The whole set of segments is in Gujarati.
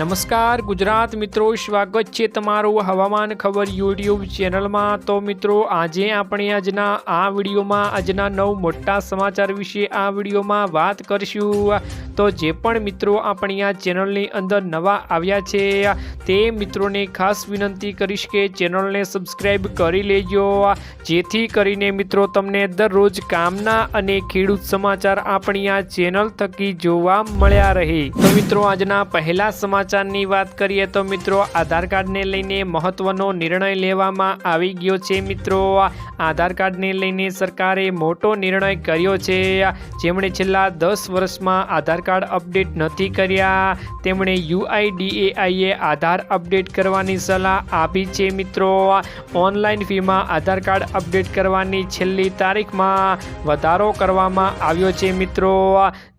નમસ્કાર, ગુજરાત મિત્રો, સ્વાગત છે તમારું હવામાન ખબર યુટ્યુબ ચેનલમાં. તો મિત્રો, આજે આપણે આજના આ વિડીયોમાં, આજના નવ મોટા સમાચાર વિશે આ વિડીયોમાં વાત કરીશું. તો જે પણ મિત્રો આપણી આ ચેનલની અંદર નવા આવ્યા છે, તે મિત્રોને ખાસ વિનંતી કરીશ કે ચેનલને સબસ્ક્રાઈબ કરી લેજો. જેથી કરીને મિત્રો તમને દરરોજ કામના અને ખેડૂત સમાચાર આપણી આ ચેનલ થકી જોવા મળ્યા રહે. તો મિત્રો, આજના પહેલા સમાચારની વાત કરીએ તો મિત્રો, આધાર કાર્ડને લઈને મહત્વનો નિર્ણય લેવામાં આવી ગયો છે મિત્રો. આધાર કાર્ડને લઈને સરકારે મોટો નિર્ણય કર્યો છે. જેમણે છેલ્લા દસ વર્ષમાં આધાર કાર્ડ અપડેટ નથી કર્યા. તેમણે યુઆઈડીએઆઈએ આધાર અપડેટ કરવાની સલાહ આપી છે મિત્રો. ઓનલાઈન ફીમાં આધાર કાર્ડ અપડેટ કરવાની છેલ્લી તારીખમાં વધારો કરવામાં આવ્યો છે મિત્રો.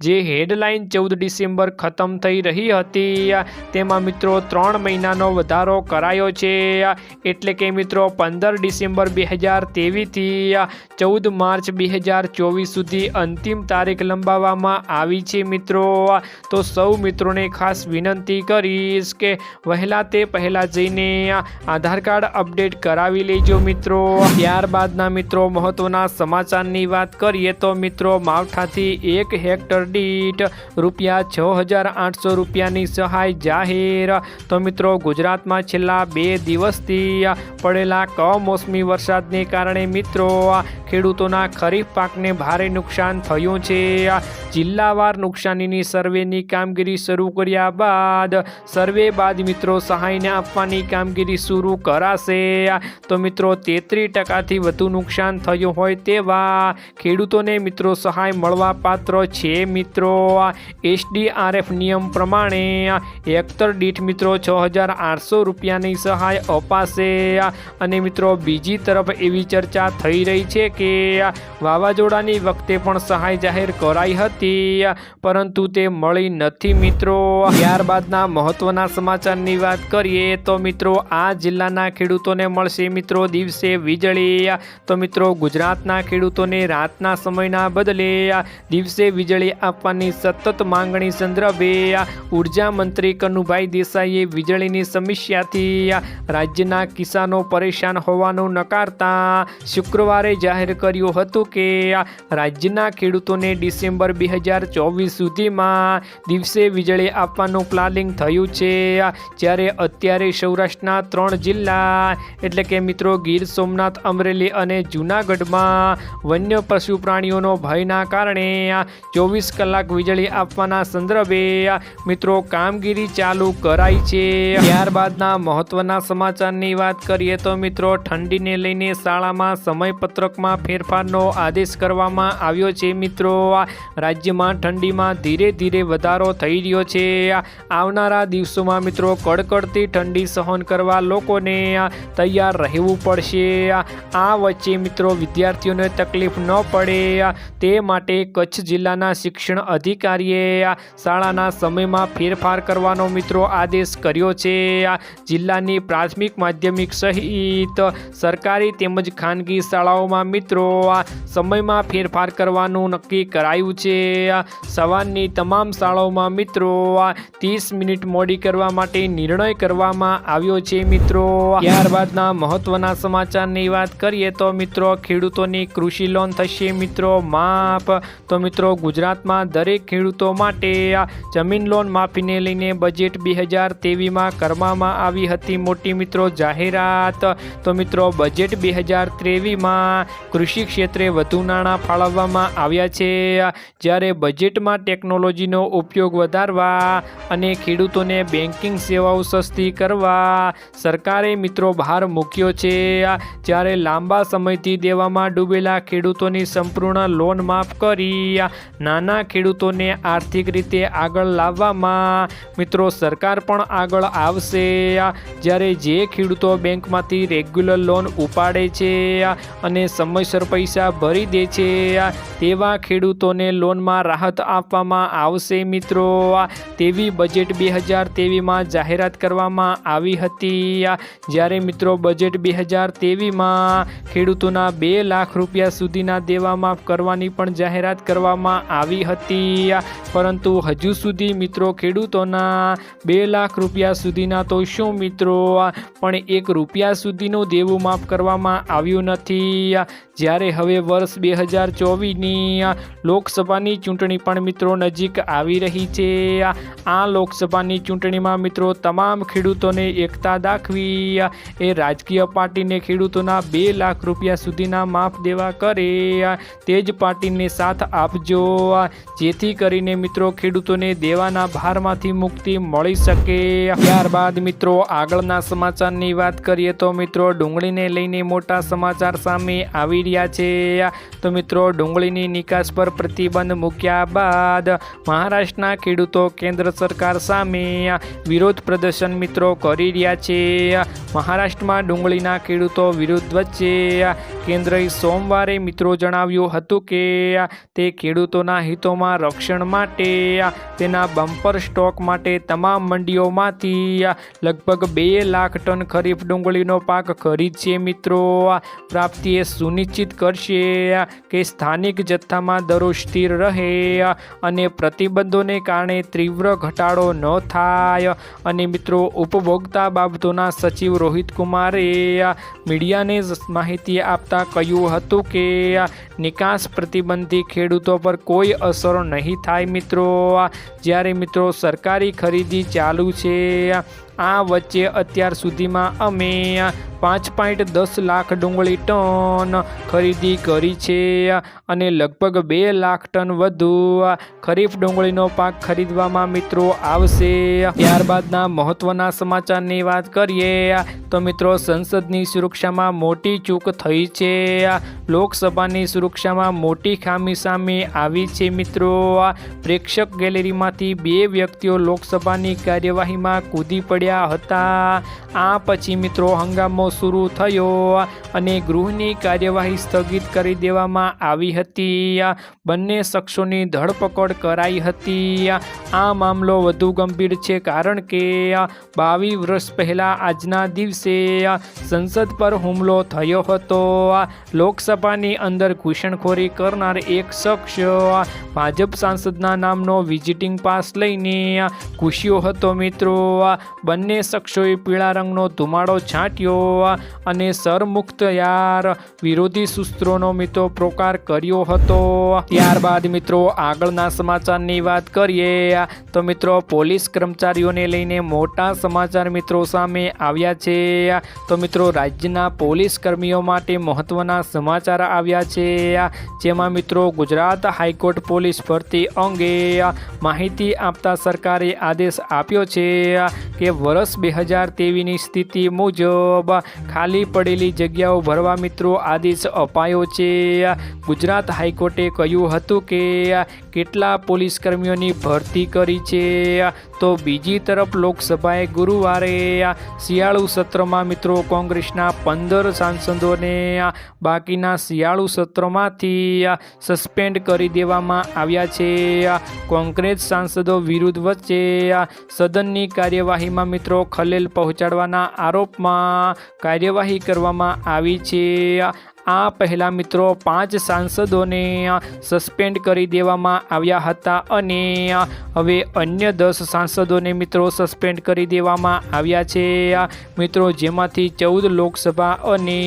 જે હેડલાઇન ચૌદ ડિસેમ્બર ખતમ થઈ રહી હતી. તેમાં મિત્રો ત્રણ મહિનાનો વધારો કરાયો છે. એટલે કે મિત્રો પંદર ડિસેમ્બર બે હજાર તેવીસથી ચૌદ માર્ચ બે હજાર ચોવીસ સુધી અંતિમ તારીખ લંબાવવામાં આવી છે મિત્રો. તો સૌ મિત્રોને ખાસ વિનંતી કરીશ કે વહેલા તે પહેલાં જઈને આધાર કાર્ડ અપડેટ કરાવી લેજો મિત્રો. ત્યારબાદના મિત્રો, મહત્વના સમાચારની વાત કરીએ તો મિત્રો, માવઠાથી એક હેક્ટર દીઠ રૂપિયા છ હજાર આઠસો રૂપિયાની સહાય જાહેર. તો મિત્રો, ગુજરાતમાં છેલ્લા બે દિવસથી પડેલા કમોસમી વરસાદને કારણે મિત્રો ખેડૂતોના ખરીફ પાકને ભારે નુકસાન થયું છે. જિલ્લાવાર નુકસાનીની સર્વેની કામગીરી શરૂ કર્યા બાદ સર્વે બાદ મિત્રો સહાયને આપવાની કામગીરી શરૂ કરાશે. તો મિત્રો તેત્રીસ ટકાથી વધુ નુકસાન થયું હોય તેવા ખેડૂતોને મિત્રો સહાય મળવા પાત્ર છે મિત્રો. એસડીઆરએફ નિયમ પ્રમાણે હેક્ટર દીઠ મિત્રો છ હજાર આઠસો રૂપિયાની સહાય અપાશે. અને મિત્રો બીજી તરફ એવી ચર્ચા થઈ રહી છે કે વાવાઝોડાની વખતે પણ સહાય જાહેર કરાઈ હતી, પરંતુ તે મળી નથી, મિત્રો. ત્યારબાદના મહત્વના સમાચારની વાત કરીએ તો મિત્રો, આ જિલ્લાના ખેડૂતોને મળશે મિત્રો દિવસે વીજળી. તો મિત્રો, ગુજરાતના ખેડૂતોને રાતના સમયના બદલે દિવસે વીજળી આપવાની સતત માંગણી સંદર્ભે ઊર્જા મંત્રી કનુભાઈ દેસાઈએ વીજળીની સમસ્યાથી રાજ્યના કિસાનો પરેશાન હોવાનું નકારતા શુક્રવારે જાહેર કર્યું હતું કે રાજ્યના ખેડૂતોને ડિસેમ્બર બે હજાર ચોવીસ સુધીમાં દિવસે વીજળી આપવાનું પ્લાનિંગ થયું છે. જ્યારે અત્યારે સૌરાષ્ટ્રના ત્રણ જિલ્લા, એટલે કે મિત્રો ગીર સોમનાથ, અમરેલી અને જૂનાગઢમાં વન્ય પશુ પ્રાણીઓનો ભયના કારણે ચોવીસ કલાક વીજળી આપવાના સંદર્ભે મિત્રો કામગીરી ચાલુ કરાઈ છે. ત્યારબાદના મહત્વના સમાચારની વાત કરીએ તો મિત્રો ઠંડીને લઈને શાળામાં સમયપત્રકમાં ફેરફારનો આદેશ કરવામાં આવ્યો છે. મિત્રો, રાજ્યમાં ઠંડીમાં ધીરે ધીરે વધારો થઈ રહ્યો છે. આવનારા દિવસોમાં મિત્રો કડકડતી ઠંડી સહન કરવા લોકોને તૈયાર રહેવું પડશે. આ વચ્ચે મિત્રો વિદ્યાર્થીઓને તકલીફ ન પડે. તે માટે કચ્છ જિલ્લાના શિક્ષણ અધિકારીએ શાળાના સમયમાં ફેરફાર કરવાનો મિત્રો આદેશ કર્યો છે. જિલ્લાની પ્રાથમિક માધ્યમિક સહિત સરકારી તેમજ ખાનગી શાળાઓમાં મિત્રો સમયમાં ફેરફાર કરવાનું નક્કી કરાયું છે. સવારની તમામ શાળાઓમાં મિત્રો ત્રીસ મિનિટ મોડી કરવા માટે નિર્ણય કરવામાં આવ્યો છે મિત્રો. ત્યારબાદના મહત્વના સમાચારની વાત કરીએ તો મિત્રો ખેડૂતોની કૃષિ લોન થશે મિત્રો માફ. તો મિત્રો ગુજરાતમાં દરેક ખેડૂતો માટે જમીન લોન માફીને લઈને બજેટ બે હજાર તેવીમાં કરવામાં આવી હતી મોટી મિત્રો જાહેરાત. તો મિત્રો બજેટ બે હજાર ત્રેવીસમાં કૃષિ ક્ષેત્રે વધુ નાણાં ફાળવવામાં આવ્યા છે. જ્યારે બજેટમાં ટેકનોલોજીનો ઉપયોગ વધારવા અને ખેડૂતોને બેન્કિંગ સેવાઓ સસ્તી કરવા સરકારે મિત્રો ભાર મૂક્યો છે. જ્યારે લાંબા સમયથી દેવામાં ડૂબેલા ખેડૂતોની સંપૂર્ણ લોન માફ કરી નાના ખેડૂતોને આર્થિક રીતે આગળ લાવવામાં મિત્રો સરકાર પણ આગળ આવશે. જ્યારે જે ખેડૂતો બેંકમાંથી રેગ્યુલર લોન ઉપાડે છે અને સમયસર પૈસા ભરી દે છે, તેવા ખેડૂતોને લોનમાં રાહત આપવામાં આવશે મિત્રો. તેવી બજેટ બે હજાર તેવીમાં જાહેરાત કરવામાં આવી હતી. જ્યારે મિત્રો બજેટ બે હજાર તેવીમાં ખેડૂતોના બે લાખ રૂપિયા સુધીના દેવા માફ કરવાની પણ જાહેરાત કરવામાં આવી હતી. પરંતુ હજુ સુધી મિત્રો ખેડૂતોના બે લાખ રૂપિયા સુધીના તો શું મિત્રો? પણ એક રૂપિયા સુધીનું દેવું માફ કરવામાં આવ્યું નથી. જ્યારે હવે વર્ષ બે હજાર ચોવીસની લોકસભાની ચૂંટણી પણ મિત્રો નજીક આવી રહી છે. આ લોકસભાની ચૂંટણીમાં મિત્રો તમામ ખેડૂતોને એકતા દાખવી. એ રાજકીય પાર્ટીને ખેડૂતોના બે લાખ રૂપિયા સુધીના માફ દેવા કરે. તે જ પાર્ટીને સાથ આપજો. જેથી કરીને મિત્રો ખેડૂતોને દેવાના ભારમાંથી મુક્તિ મળી શકે. ત્યારબાદ મિત્રો આગળના સમાચારની વાત કરીએ તો મિત્રો ડુંગળીને લઈને મોટા સમાચાર સામે આવી રહ્યા છે. તો મિત્રો ડુંગળીની નિકાસ પર પ્રતિબંધ મૂક્યા બાદ મહારાષ્ટ્રના ખેડૂતો કેન્દ્ર સરકાર સામે વિરોધ પ્રદર્શન મિત્રો કરી રહ્યા છે. મહારાષ્ટ્રમાં ડુંગળીના ખેડૂતો વિરોધ વચ્ચે કેન્દ્રએ સોમવારે મિત્રો જણાવ્યું હતું કે તે ખેડૂતોના હિતોમાં રક્ષણ માટે તેના બમ્પર સ્ટોક માટે તમામ મંડીઓમાંથી લગભગ બે લાખ ટન ખરીફ ડુંગળીનો પાક ખરીદશે મિત્રો. પ્રાપ્તિએ સુનિશ્ચિત કરશે કે સ્થાનિક જથ્થામાં દરો સ્થિર રહે અને પ્રતિબંધોને કારણે તીવ્ર ઘટાડો ન થાય. અને મિત્રો, ઉપભોક્તા બાબતોના સચિવ રોહિત કુમારે મીડિયાને માહિતી આપતા કહ્યું હતું કે નિકાસ પ્રતિબંધથી ખેડૂતો પર કોઈ અસર નહીં થાય મિત્રો. જ્યારે મિત્રો સરકારી ખરીદી ચાલુ છે આ વચ્ચે અત્યાર સુધીમાં અમે પાંચ પોઈન્ટ દસ લાખ ડુંગળી ટન ખરીદી કરી છે અને લગભગ બે લાખ ટન વધુ ખરીફ ડુંગળીનો પાક ખરીદવામાં મિત્રો આવશે. ત્યારબાદના મહત્વના સમાચારની વાત કરીએ તો મિત્રો સંસદની સુરક્ષામાં મોટી ચૂક થઈ છે. લોકસભાની સુરક્ષામાં મોટી ખામી સામે આવી છે મિત્રો. પ્રેક્ષક ગેલેરીમાંથી બે વ્યક્તિઓ લોકસભાની કાર્યવાહીમાં કૂદી પડ્યા હતા. આ પછી મિત્રો હંગામો શરૂ થયો અને ગૃહની કાર્યવાહી સ્થગિત કરી દેવામાં આવી હતી. બંને શખ્સોની ધરપકડ કરાઈ હતી. આ મામલો વધુ ગંભીર છે કારણ કે બાવીસ વર્ષ પહેલાં આજના દિવસે સંસદ પર હુમલો થયો હતો. લોકસભાની અંદર ઘૂસણખોરી કરનાર એક શખ્સ ભાજપ સાંસદના નામનો વિઝિટિંગ પાસ લઈને ઘૂસ્યો હતો મિત્રો. બંને શખ્સોએ પીળા રંગનો ધુમાડો છાંટ્યો અને સરમુક્ત યાર વિરોધી સૂત્રોનો મિત્રો પ્રકાર કર્યો હતો. ત્યારબાદ મિત્રો, આગળના સમાચારની વાત કરીએ. તો મિત્રો, પોલીસ કર્મચારીઓને લઈને મોટા સમાચાર મિત્રો સામે આવ્યા છે. તો મિત્રો, રાજ્યના પોલીસ કર્મીઓ માટે મહત્વના સમાચાર આવ્યા છે. જેમાં મિત્રો, ગુજરાત હાઈકોર્ટ પોલીસ ભરતી અંગે માહિતી આપતા સરકારે આદેશ આપ્યો છે. કે વર્ષ બે હજાર તેવીસની સ્થિતિ મુજબ ખાલી પડેલી જગ્યાઓ ભરવા મિત્રો આદેશ અપાયો છે. ગુજરાત હાઈકોર્ટે કહ્યું હતું કે કેટલા પોલીસ કર્મીઓની ભરતી કરી છે. તો બીજી તરફ લોકસભાએ ગુરુવારે શિયાળુ સત્રમાં મિત્રો કોંગ્રેસના પંદર સાંસદોને બાકીના શિયાળુ સત્રમાંથી સસ્પેન્ડ કરી દેવામાં આવ્યા છે. કોંગ્રેસ સાંસદો વિરુદ્ધ વચ્ચે સદનની કાર્યવાહીમાં મિત્રો ખલેલ પહોંચાડવાના આરોપમાં કાર્યવાહી કરવામાં આવી છે. આ પહેલાં મિત્રો પાંચ સાંસદોને સસ્પેન્ડ કરી દેવામાં આવ્યા હતા અને હવે અન્ય દસ સાંસદોને મિત્રો સસ્પેન્ડ કરી દેવામાં આવ્યા છે. મિત્રો જેમાંથી ચૌદ લોકસભા અને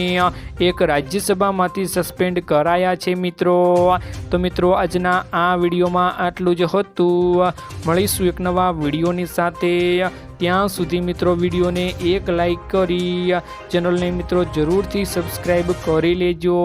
એક રાજ્યસભામાંથી સસ્પેન્ડ કરાયા છે મિત્રો. તો મિત્રો આજના આ વિડીયોમાં આટલું જ હતું. મળીશું એક નવા વિડીયોની સાથે. ત્યાં સુધી મિત્રો વિડીયોને એક લાઈક કરી ચેનલને મિત્રો જરૂરથી સબસ્ક્રાઈબ કરી લેજો.